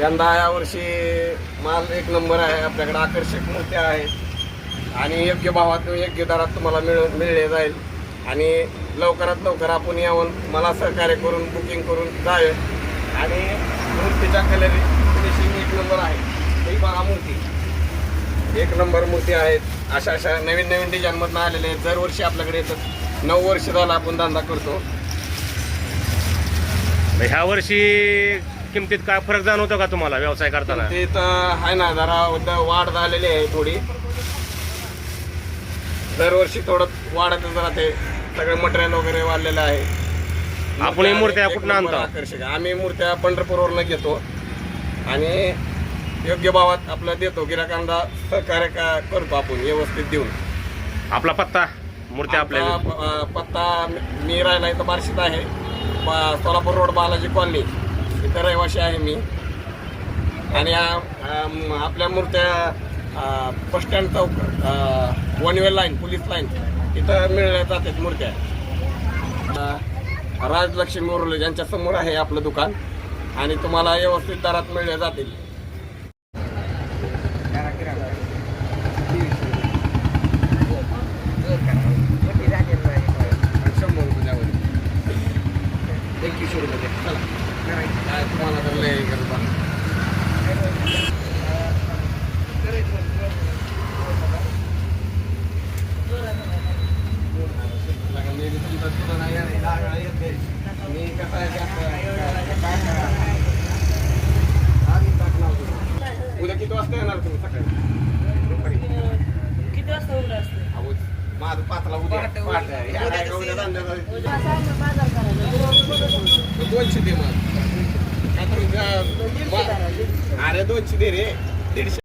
यंदा यावर्षी माल एक नंबर आहे आपल्याकडे आकर्षक मूर्त्या आहेत आणि योग्य भावात योग्य दरात तुम्हाला मिळ मिळले जाईल. आणि लवकरात लवकर आपण यावून मला सहकार्य करून बुकिंग करून जावे. आणि मूर्तीच्या कलर फिनिशिंग एक नंबर आहे. ही बघा मूर्ती. एक नंबर मूर्ती आहेत अशा अशा नवीन नवीन डिझाईनमधून आलेले आहेत. दरवर्षी आपल्याकडे येतात. नऊ वर्ष झालं आपण धंदा करतो. ह्या वर्षी किमतीत काय फरक जाणवतो का तुम्हाला व्यवसाय करताना? ते तर आहे ना जरा द- वाढ झालेली आहे थोडी. दरवर्षी थोडं वाढतच राहते सगळं मटेरियल वगैरे वाढलेलं आहे. आपण ही मूर्त्या कुठनं आणता? आकर्षक. आम्ही मूर्त्या पंढरपूरवरनं घेतो. आणि योग्य भावात आपलं देतो गिराकांना सहकार्य का- करतो आपण व्यवस्थित देऊन. आपला पत्ता? मूर्त्या आपल्या प- पत्ता मी- मी राहिला इथं बार्शीत आहे. बा- सोलापूर रोड बालाजी कॉलनी. इथं रहिवाशी आहे मी. आणि आपल्या मूर्त्या बस स्टँड चौक one way line police line इथं मिळल्या जातात मूर्त्या. राजलक्ष्मी उर्ले यांच्या समोर आहे आपलं दुकान आणि तुम्हाला व्यवस्थित दरात मिळल्या जातील. शंभर रुपये द्यावं एकवीसशे रुपये काय तुम्हाला तर लय. लगा मी कसं. उद्या किती वाजता येणार तुम्ही सकाळी. किती वाजता उघडं असते माझं पाचला उद्या पहाटे आहे. या नाही का उद्या संध्याकाळी? बाजार करायला दोनशे दे मग काय तुम्ही, अं, अरे दोनशे दे रे. दीडशे